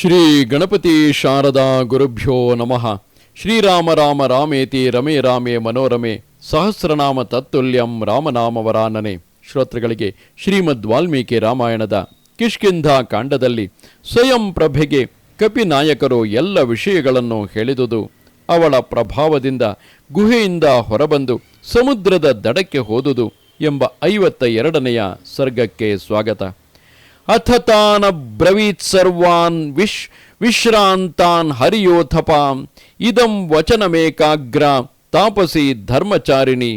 ಶ್ರೀ ಗಣಪತಿ ಶಾರದಾ ಗುರುಭ್ಯೋ ನಮಃ. ಶ್ರೀರಾಮ ರಾಮ ರಾಮೇತಿ ರಮೇ ರಾಮೇ ಮನೋರಮೆ. ಸಹಸ್ರನಾಮ ತತ್ತುಲ್ಯಂ ರಾಮನಾಮವರಾನನೆ. ಶ್ರೋತೃಗಳಿಗೆ ಶ್ರೀಮದ್ ವಾಲ್ಮೀಕಿ ರಾಮಾಯಣದ ಕಿಷ್ಕಿಂಧ ಕಾಂಡದಲ್ಲಿ ಸ್ವಯಂ ಪ್ರಭೆಗೆ ಕಪಿನಾಯಕರು ಎಲ್ಲ ವಿಷಯಗಳನ್ನು ಹೇಳಿದುದು. ಅವಳ ಪ್ರಭಾವದಿಂದ ಗುಹೆಯಿಂದ ಹೊರಬಂದು ಸಮುದ್ರದ ದಡಕ್ಕೆ ಹೋದುದು ಎಂಬ ಐವತ್ತ ಎರಡನೆಯ ಸರ್ಗಕ್ಕೆ ಸ್ವಾಗತ. ಅಥ ತಾನಬ್ರವೀತ್ ಸರ್ವಾನ್ ವಿಶ್ ವಿಶ್ರಾಂತಾನ್ ಹರಿಯೋಥಪಾಂ, ಇದಂ ವಚನಮೇಕಾಗ್ರ ತಾಪಸಿ ಧರ್ಮಚಾರಿಣಿ.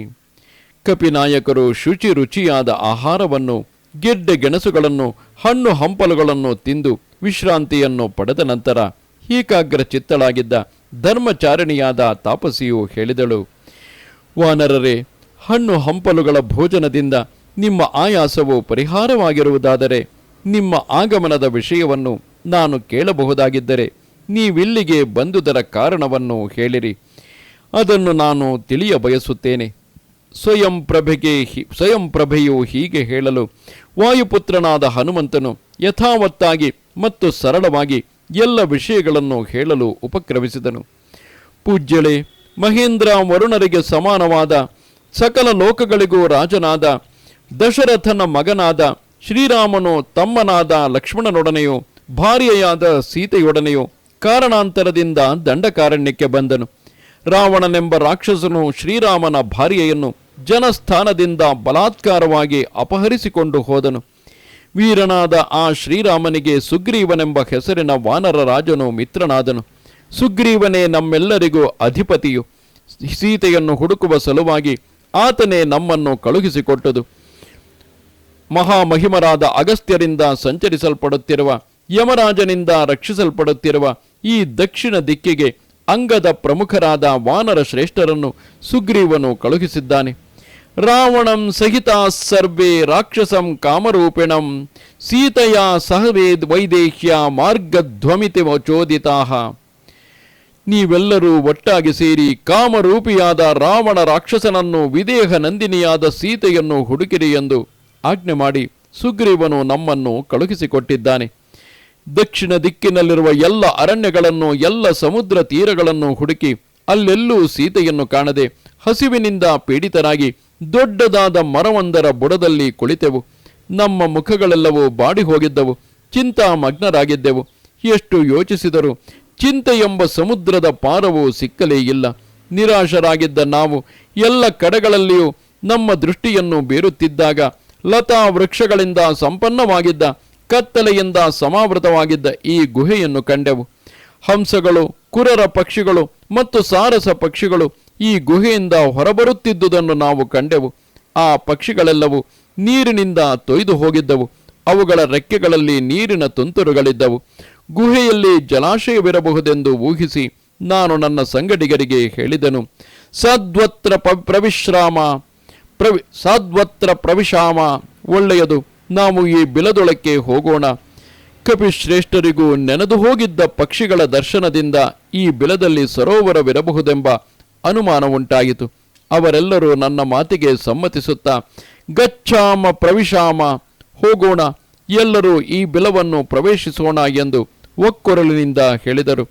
ಕಪಿನಾಯಕರು ಶುಚಿ ರುಚಿಯಾದ ಆಹಾರವನ್ನು, ಗೆಡ್ಡೆ ಗೆಣಸುಗಳನ್ನು, ಹಣ್ಣು ಹಂಪಲುಗಳನ್ನು ತಿಂದು ವಿಶ್ರಾಂತಿಯನ್ನು ಪಡೆದ ನಂತರ ಏಕಾಗ್ರ ಚಿತ್ತಳಾಗಿದ್ದ ಧರ್ಮಚಾರಿಣಿಯಾದ ತಾಪಸಿಯು ಹೇಳಿದಳು, ವಾನರರೇ, ಹಣ್ಣು ಹಂಪಲುಗಳ ಭೋಜನದಿಂದ ನಿಮ್ಮ ಆಯಾಸವು ಪರಿಹಾರವಾಗಿರುವುದಾದರೆ ನಿಮ್ಮ ಆಗಮನದ ವಿಷಯವನ್ನು ನಾನು ಕೇಳಬಹುದಾಗಿದ್ದರೆ ನೀವಿಲ್ಲಿಗೆ ಬಂದುದರ ಕಾರಣವನ್ನು ಹೇಳಿರಿ. ಅದನ್ನು ನಾನು ತಿಳಿಯ ಬಯಸುತ್ತೇನೆ. ಸ್ವಯಂ ಪ್ರಭೆಗೆ ಸ್ವಯಂ ಪ್ರಭೆಯು ಹೀಗೆ ಹೇಳಲು, ವಾಯುಪುತ್ರನಾದ ಹನುಮಂತನು ಯಥಾವತ್ತಾಗಿ ಮತ್ತು ಸರಳವಾಗಿ ಎಲ್ಲ ವಿಷಯಗಳನ್ನು ಹೇಳಲು ಉಪಕ್ರಮಿಸಿದನು. ಪೂಜ್ಯಳೆ, ಮಹೇಂದ್ರ ವರುಣರಿಗೆ ಸಮಾನವಾದ ಸಕಲ ಲೋಕಗಳಿಗೂ ರಾಜನಾದ ದಶರಥನ ಮಗನಾದ ಶ್ರೀರಾಮನು ತಮ್ಮನಾದ ಲಕ್ಷ್ಮಣನೊಡನೆಯೂ, ಭಾರ್ಯೆಯಾದ ಸೀತೆಯೊಡನೆಯೂ ಕಾರಣಾಂತರದಿಂದ ದಂಡಕಾರಣ್ಯಕ್ಕೆ ಬಂದನು. ರಾವಣನೆಂಬ ರಾಕ್ಷಸನು ಶ್ರೀರಾಮನ ಭಾರ್ಯೆಯನ್ನು ಜನಸ್ಥಾನದಿಂದ ಬಲಾತ್ಕಾರವಾಗಿ ಅಪಹರಿಸಿಕೊಂಡು ಹೋದನು. ವೀರನಾದ ಆ ಶ್ರೀರಾಮನಿಗೆ ಸುಗ್ರೀವನೆಂಬ ಹೆಸರಿನ ವಾನರ ರಾಜನು ಮಿತ್ರನಾದನು. ಸುಗ್ರೀವನೇ ನಮ್ಮೆಲ್ಲರಿಗೂ ಅಧಿಪತಿಯು. ಸೀತೆಯನ್ನು ಹುಡುಕುವ ಸಲುವಾಗಿ ಆತನೇ ನಮ್ಮನ್ನು ಕಳುಹಿಸಿಕೊಟ್ಟದು. ಮಹಾಮಹಿಮರಾದ ಅಗಸ್ತ್ಯರಿಂದ ಸಂಚರಿಸಲ್ಪಡುತ್ತಿರುವ ಯಮರಾಜನಿಂದ ರಕ್ಷಿಸಲ್ಪಡುತ್ತಿರುವ ಈ ದಕ್ಷಿಣ ದಿಕ್ಕಿಗೆ ಅಂಗದ ಪ್ರಮುಖರಾದ ವಾನರ ಶ್ರೇಷ್ಠರನ್ನು ಸುಗ್ರೀವನು ಕಳುಹಿಸಿದ್ದಾನೆ. ರಾವಣಂ ಸಹಿತ ಸರ್ವೇ ರಾಕ್ಷಸಂ ಕಾಮರೂಪಿಣಂ ಸೀತೆಯ ಸಹವೇದ್ ವೈದೇಹ್ಯ ಮಾರ್ಗಧ್ವಮಿತಿ ಚೋದಿತಾ ನೀವೆಲ್ಲರೂ ಒಟ್ಟಾಗಿ ಸೇರಿ ಕಾಮರೂಪಿಯಾದ ರಾವಣ ರಾಕ್ಷಸನನ್ನು ವಿದೇಹ ನಂದಿನಿಯಾದ ಸೀತೆಯನ್ನು ಹುಡುಕಿರಿ ಎಂದು ಆಜ್ಞೆ ಮಾಡಿ ಸುಗ್ರೀವನು ನಮ್ಮನ್ನು ಕಳುಹಿಸಿಕೊಟ್ಟಿದ್ದಾನೆ. ದಕ್ಷಿಣ ದಿಕ್ಕಿನಲ್ಲಿರುವ ಎಲ್ಲ ಅರಣ್ಯಗಳನ್ನು, ಎಲ್ಲ ಸಮುದ್ರ ತೀರಗಳನ್ನು ಹುಡುಕಿ ಅಲ್ಲೆಲ್ಲೂ ಸೀತೆಯನ್ನು ಕಾಣದೆ ಹಸಿವಿನಿಂದ ಪೀಡಿತರಾಗಿ ದೊಡ್ಡದಾದ ಮರವೊಂದರ ಬುಡದಲ್ಲಿ ಕುಳಿತೆವು. ನಮ್ಮ ಮುಖಗಳೆಲ್ಲವೂ ಬಾಡಿ ಹೋಗಿದ್ದವು ಚಿಂತಾಮಗ್ನರಾಗಿದ್ದೆವು. ಎಷ್ಟು ಯೋಚಿಸಿದರೂ ಚಿಂತೆ ಎಂಬ ಸಮುದ್ರದ ಪಾರವು ಸಿಕ್ಕಲೇ ಇಲ್ಲ. ನಿರಾಶರಾಗಿದ್ದ ನಾವು ಎಲ್ಲ ಕಡೆಗಳಲ್ಲಿಯೂ ನಮ್ಮ ದೃಷ್ಟಿಯನ್ನು ಬೀರುತ್ತಿದ್ದಾಗ ಲತಾ ವೃಕ್ಷಗಳಿಂದ ಸಂಪನ್ನವಾಗಿದ್ದ, ಕತ್ತಲೆಯಿಂದ ಸಮಾವೃತವಾಗಿದ್ದ ಈ ಗುಹೆಯನ್ನು ಕಂಡೆವು. ಹಂಸಗಳು, ಕುರರ ಪಕ್ಷಿಗಳು ಮತ್ತು ಸಾರಸ ಪಕ್ಷಿಗಳು ಈ ಗುಹೆಯಿಂದ ಹೊರಬರುತ್ತಿದ್ದುದನ್ನು ನಾವು ಕಂಡೆವು. ಆ ಪಕ್ಷಿಗಳೆಲ್ಲವೂ ನೀರಿನಿಂದ ತೊಯ್ದು ಹೋಗಿದ್ದವು. ಅವುಗಳ ರೆಕ್ಕೆಗಳಲ್ಲಿ ನೀರಿನ ತುಂತುರುಗಳಿದ್ದವು. ಗುಹೆಯಲ್ಲಿ ಜಲಾಶಯವಿರಬಹುದೆಂದು ಊಹಿಸಿ ನಾನು ನನ್ನ ಸಂಗಡಿಗರಿಗೆ ಹೇಳಿದನು. ಸದ್ವತ್ರ ಪ್ರವಿಶ್ರಾಮ. ಪ್ರವಿ ಸದ್ವತ್ರ ಪ್ರವಿಶಾಮ, ಒಳ್ಳೆಯದು, ನಾವು ಈ ಬಿಲದೊಳಕ್ಕೆ ಹೋಗೋಣ. ಕಪಿಶ್ರೇಷ್ಠರಿಗೂ ನೆನೆದು ಹೋಗಿದ್ದ ಪಕ್ಷಿಗಳ ದರ್ಶನದಿಂದ ಈ ಬಿಲದಲ್ಲಿ ಸರೋವರವಿರಬಹುದೆಂಬ ಅನುಮಾನ ಉಂಟಾಯಿತು ಅವರೆಲ್ಲರೂ ನನ್ನ ಮಾತಿಗೆ ಸಮ್ಮತಿಸುತ್ತಾ ಗಚ್ಚಾಮ ಪ್ರವಿಶಾಮ, ಹೋಗೋಣ, ಎಲ್ಲರೂ ಈ ಬಿಲವನ್ನು ಪ್ರವೇಶಿಸೋಣ ಎಂದು ಒಕ್ಕೊರಲಿನಿಂದ ಹೇಳಿದರು.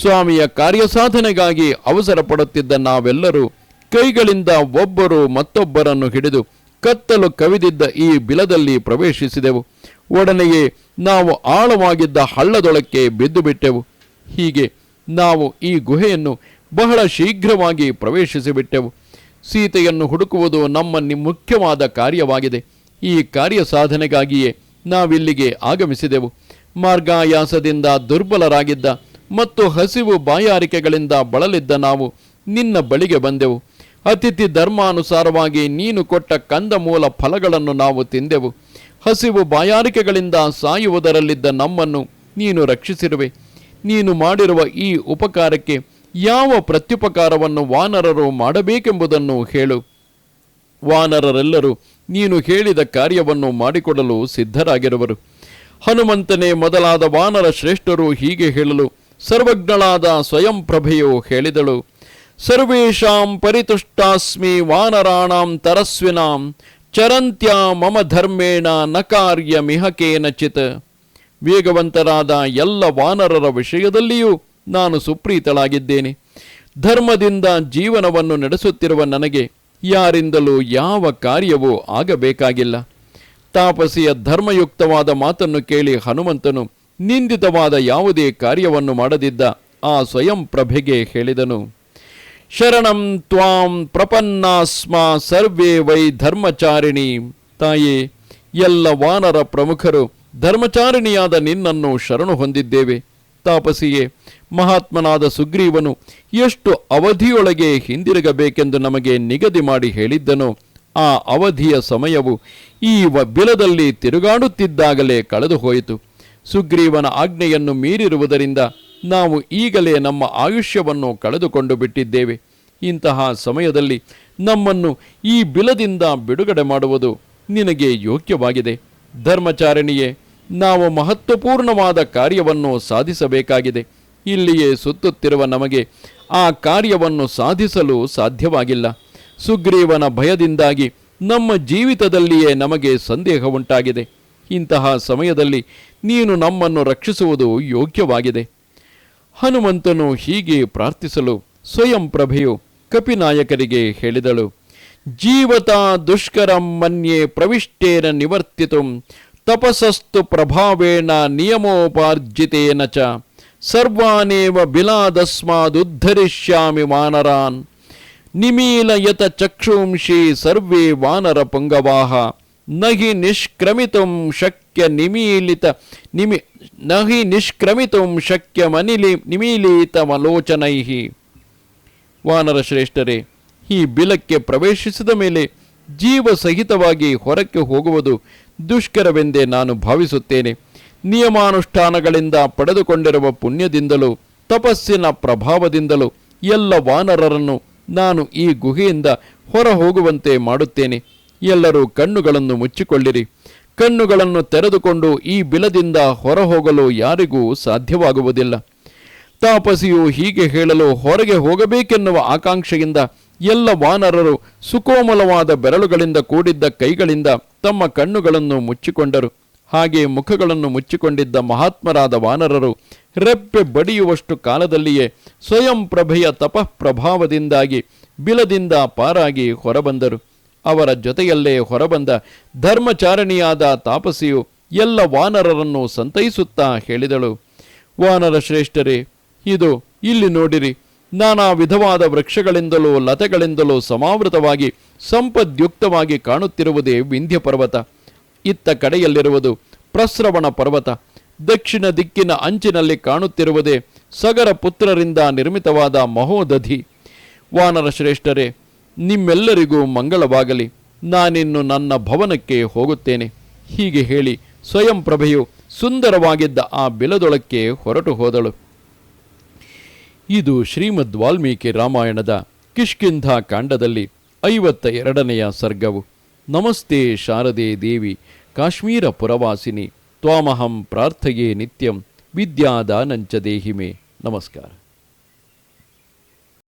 ಸ್ವಾಮಿಯ ಕಾರ್ಯಸಾಧನೆಗಾಗಿ ಅವಸರ ಪಡುತ್ತಿದ್ದ ನಾವೆಲ್ಲರೂ ಕೈಗಳಿಂದ ಒಬ್ಬರು ಮತ್ತೊಬ್ಬರನ್ನು ಹಿಡಿದು ಕತ್ತಲು ಕವಿದಿದ್ದ ಈ ಬಿಲದಲ್ಲಿ ಪ್ರವೇಶಿಸಿದೆವು. ಒಡನೆಯೇ ನಾವು ಆಳವಾಗಿದ್ದ ಹಳ್ಳದೊಳಕ್ಕೆ ಬಿದ್ದು ಬಿಟ್ಟೆವು. ಹೀಗೆ ನಾವು ಈ ಗುಹೆಯನ್ನು ಬಹಳ ಶೀಘ್ರವಾಗಿ ಪ್ರವೇಶಿಸಿಬಿಟ್ಟೆವು ಸೀತೆಯನ್ನು ಹುಡುಕುವುದು ನಮ್ಮ ಮುಖ್ಯವಾದ ಕಾರ್ಯವಾಗಿದೆ. ಈ ಕಾರ್ಯ ಸಾಧನೆಗಾಗಿಯೇ ನಾವಿಲ್ಲಿಗೆ ಆಗಮಿಸಿದೆವು. ಮಾರ್ಗಾಯಾಸದಿಂದ ದುರ್ಬಲರಾಗಿದ್ದ ಮತ್ತು ಹಸಿವು ಬಾಯಾರಿಕೆಗಳಿಂದ ಬಳಲಿದ್ದ ನಾವು ನಿನ್ನ ಬಳಿಗೆ ಬಂದೆವು. ಅತಿಥಿ ಧರ್ಮಾನುಸಾರವಾಗಿ ನೀನು ಕೊಟ್ಟ ಕಂದಮೂಲ ಫಲಗಳನ್ನು ನಾವು ತಿಂದೆವು. ಹಸಿವು ಬಾಯಾರಿಕೆಗಳಿಂದ ಸಾಯುವುದರಲ್ಲಿದ್ದ ನಮ್ಮನ್ನು ನೀನು ರಕ್ಷಿಸಿರುವೆ. ನೀನು ಮಾಡಿರುವ ಈ ಉಪಕಾರಕ್ಕೆ ಯಾವ ಪ್ರತ್ಯುಪಕಾರವನ್ನು ವಾನರರು ಮಾಡಬೇಕೆಂಬುದನ್ನು ಹೇಳು. ವಾನರರೆಲ್ಲರೂ ನೀನು ಹೇಳಿದ ಕಾರ್ಯವನ್ನು ಮಾಡಿಕೊಡಲು ಸಿದ್ಧರಾಗಿರುವರು. ಹನುಮಂತನೇ ಮೊದಲಾದ ವಾನರ ಶ್ರೇಷ್ಠರು ಹೀಗೆ ಹೇಳಲು ಸರ್ವಜ್ಞಳಾದ ಸ್ವಯಂ ಪ್ರಭೆಯು ಹೇಳಿದಳು. ಸರ್ವೇಷಾಂ ಪರಿತುಷ್ಟಾಸ್ಮಿ ವಾನರಾಣಾಂ ತರಸ್ವಿನಾಂ ಚರಂತ್ಯ ಮಮ ಧರ್ಮೇಣ ನ ಕಾರ್ಯಮಿಹ ವೇಗವಂತರಾದ ಎಲ್ಲ ವಾನರರ ವಿಷಯದಲ್ಲಿಯೂ ನಾನು ಸುಪ್ರೀತಳಾಗಿದ್ದೇನೆ. ಧರ್ಮದಿಂದ ಜೀವನವನ್ನು ನಡೆಸುತ್ತಿರುವ ನನಗೆ ಯಾರಿಂದಲೂ ಯಾವ ಕಾರ್ಯವೂ ಆಗಬೇಕಾಗಿಲ್ಲ. ತಾಪಸಿಯ ಧರ್ಮಯುಕ್ತವಾದ ಮಾತನ್ನು ಕೇಳಿ ಹನುಮಂತನು ನಿಂದಿತವಾದ ಯಾವುದೇ ಕಾರ್ಯವನ್ನು ಮಾಡದಿದ್ದ ಆ ಸ್ವಯಂ ಪ್ರಭೆಗೆ ಹೇಳಿದನು. ಶರಣಂ ತ್ವಾಂ ಪ್ರಪನ್ನಾಸ್ಮ ಸರ್ವೇ ವೈ ಧರ್ಮಚಾರಿಣಿ. ತಾಯೇ, ಎಲ್ಲ ವಾನರ ಪ್ರಮುಖರು, ಧರ್ಮಚಾರಿಣಿಯಾದ ನಿನ್ನನ್ನು ಶರಣು ಹೊಂದಿದ್ದೇವೆ. ತಾಪಸಿಯೇ, ಮಹಾತ್ಮನಾದ ಸುಗ್ರೀವನು ಎಷ್ಟು ಅವಧಿಯೊಳಗೆ ಹಿಂದಿರುಗಬೇಕೆಂದು ನಮಗೆ ನಿಗದಿ ಮಾಡಿ ಹೇಳಿದ್ದನು. ಆ ಅವಧಿಯ ಸಮಯವು ಈ ಬಿಲದಲ್ಲಿ ತಿರುಗಾಡುತ್ತಿದ್ದಾಗಲೇ ಕಳೆದು ಹೋಯಿತು ಸುಗ್ರೀವನ ಆಜ್ಞೆಯನ್ನು ಮೀರಿರುವುದರಿಂದ ನಾವು ಈಗಲೇ ನಮ್ಮ ಆಯುಷ್ಯವನ್ನು ಕಳೆದುಕೊಂಡು ಬಿಟ್ಟಿದ್ದೇವೆ. ಇಂತಹ ಸಮಯದಲ್ಲಿ ನಮ್ಮನ್ನು ಈ ಬಿಲದಿಂದ ಬಿಡುಗಡೆ ಮಾಡುವುದು ನಿನಗೆ ಯೋಗ್ಯವಾಗಿದೆ. ಧರ್ಮಚಾರಿಣಿಯೇ, ನಾವು ಮಹತ್ವಪೂರ್ಣವಾದ ಕಾರ್ಯವನ್ನು ಸಾಧಿಸಬೇಕಾಗಿದೆ. ಇಲ್ಲಿಯೇ ಸುತ್ತುತ್ತಿರುವ ನಮಗೆ ಆ ಕಾರ್ಯವನ್ನು ಸಾಧಿಸಲು ಸಾಧ್ಯವಾಗಿಲ್ಲ. ಸುಗ್ರೀವನ ಭಯದಿಂದಾಗಿ ನಮ್ಮ ಜೀವಿತದಲ್ಲಿಯೇ ನಮಗೆ ಸಂದೇಹ ಉಂಟಾಗಿದೆ ಇಂತಹ ಸಮಯದಲ್ಲಿ ನೀನು ನಮ್ಮನ್ನು ರಕ್ಷಿಸುವುದು ಯೋಗ್ಯವಾಗಿದೆ. ಹನುಮಂತನು ಹೀಗೆ ಪ್ರಾರ್ಥಿಸಲು ಸ್ವಯಂ ಪ್ರಭೆಯು ಕಪಿನಾಯಕರಿಗೆ ಹೇಳಿದಳು, ಜೀವತ ದುಷ್ಕರಂ ಮನ್ಯೆ ಪ್ರವಿಷ್ಟೇನ ನಿವರ್ತಿತು, ತಪಸಸ್ತು ಪ್ರಭಾವೇಣ ನಿಯಮೋಪಾರ್ಜಿತೇನ ಚ, ಸರ್ವಾನೇವ ಬಿಲಾದಸ್ಮಾದುದ್ಧರಿಷ್ಯಾಮಿ ವಾನರಾನ್, ನಿಮೀಲಯತ ಚಕ್ಷುಂಷಿ ಸರ್ವೇ ವಾನರ ಪುಂಗವಾಹ ನಹಿ ನಿಷ್ಕ್ರಮಿತುಂ ಶಕ್ಯ ನಿಮೀಲಿತ ನಿಮಿ, ನಹಿ ನಿಷ್ಕ್ರಮಿತುಂ ಶಕ್ಯ ಮನಿಲಿ ನಿಮೀಲಿತಮಲೋಚನೈಹಿ ವಾನರ ಶ್ರೇಷ್ಠರೇ, ಈ ಬಿಲಕ್ಕೆ ಪ್ರವೇಶಿಸಿದ ಮೇಲೆ ಜೀವ ಸಹಿತವಾಗಿ ಹೊರಕ್ಕೆ ಹೋಗುವುದು ದುಷ್ಕರವೆಂದೇ ನಾನು ಭಾವಿಸುತ್ತೇನೆ. ನಿಯಮಾನುಷ್ಠಾನಗಳಿಂದ ಪಡೆದುಕೊಂಡಿರುವ ಪುಣ್ಯದಿಂದಲೂ, ತಪಸ್ಸಿನ ಪ್ರಭಾವದಿಂದಲೂ ಎಲ್ಲ ವಾನರರನ್ನು ನಾನು ಈ ಗುಹೆಯಿಂದ ಹೊರ ಹೋಗುವಂತೆ ಮಾಡುತ್ತೇನೆ. ಎಲ್ಲರೂ ಕಣ್ಣುಗಳನ್ನು ಮುಚ್ಚಿಕೊಳ್ಳಿರಿ. ಕಣ್ಣುಗಳನ್ನು ತೆರೆದುಕೊಂಡು ಈ ಬಿಲದಿಂದ ಹೊರಹೋಗಲು ಯಾರಿಗೂ ಸಾಧ್ಯವಾಗುವುದಿಲ್ಲ. ತಾಪಸಿಯು ಹೀಗೆ ಹೇಳಲು ಹೊರಗೆ ಹೋಗಬೇಕೆನ್ನುವ ಆಕಾಂಕ್ಷೆಯಿಂದ ಎಲ್ಲ ವಾನರರು ಸುಕೋಮಲವಾದ ಬೆರಳುಗಳಿಂದ ಕೂಡಿದ್ದ ಕೈಗಳಿಂದ ತಮ್ಮ ಕಣ್ಣುಗಳನ್ನು ಮುಚ್ಚಿಕೊಂಡರು. ಹಾಗೆ ಮುಖಗಳನ್ನು ಮುಚ್ಚಿಕೊಂಡಿದ್ದ ಮಹಾತ್ಮರಾದ ವಾನರರು ರೆಪ್ಪೆ ಬಡಿಯುವಷ್ಟು ಕಾಲದಲ್ಲಿಯೇ ಸ್ವಯಂ ಪ್ರಭೆಯ ತಪಃ ಪ್ರಭಾವದಿಂದಾಗಿ ಬಿಲದಿಂದ ಪಾರಾಗಿ ಹೊರಬಂದರು. ಅವರ ಜೊತೆಯಲ್ಲೇ ಹೊರಬಂದ ಧರ್ಮಚಾರಣಿಯಾದ ತಾಪಸಿಯು ಎಲ್ಲ ವಾನರರನ್ನು ಸಂತೈಸುತ್ತಾ ಹೇಳಿದಳು, ವಾನರ ಶ್ರೇಷ್ಠರೇ, ಇದು ಇಲ್ಲಿ ನೋಡಿರಿ, ನಾನಾ ವಿಧವಾದ ವೃಕ್ಷಗಳಿಂದಲೂ ಲತೆಗಳಿಂದಲೂ ಸಮಾವೃತವಾಗಿ ಸಂಪದ್ಯುಕ್ತವಾಗಿ ಕಾಣುತ್ತಿರುವುದೇ ವಿಂಧ್ಯ ಪರ್ವತ. ಇತ್ತ ಕಡೆಯಲ್ಲಿರುವುದು ಪ್ರಸ್ರವಣ ಪರ್ವತ. ದಕ್ಷಿಣ ದಿಕ್ಕಿನ ಅಂಚಿನಲ್ಲಿ ಕಾಣುತ್ತಿರುವುದೇ ಸಗರ ಪುತ್ರರಿಂದ ನಿರ್ಮಿತವಾದ ಮಹೋದಧಿ. ವಾನರ ಶ್ರೇಷ್ಠರೇ ನಿಮ್ಮೆಲ್ಲರಿಗೂ ಮಂಗಳವಾಗಲಿ. ನಾನಿನ್ನು ನನ್ನ ಭವನಕ್ಕೆ ಹೋಗುತ್ತೇನೆ. ಹೀಗೆ ಹೇಳಿ ಸ್ವಯಂ ಪ್ರಭೆಯು ಸುಂದರವಾಗಿದ್ದ ಆ ಬಿಲದೊಳಕ್ಕೆ ಹೊರಟು ಹೋದಳು. ಇದು ಶ್ರೀಮದ್ ವಾಲ್ಮೀಕಿ ರಾಮಾಯಣದ ಕಿಷ್ಕಿಂಧ ಕಾಂಡದಲ್ಲಿ ಐವತ್ತ ಎರಡನೆಯ ಸರ್ಗವು. ನಮಸ್ತೆ ಶಾರದೆ ದೇವಿ, ಕಾಶ್ಮೀರ ಪುರವಾಸಿನಿ, ತ್ವಾಮಹಂ ಪ್ರಾರ್ಥಯೇ ನಿತ್ಯಂ, ವಿದ್ಯಾದಾನಂಚ ದೇಹಿಮೆ. ನಮಸ್ಕಾರ.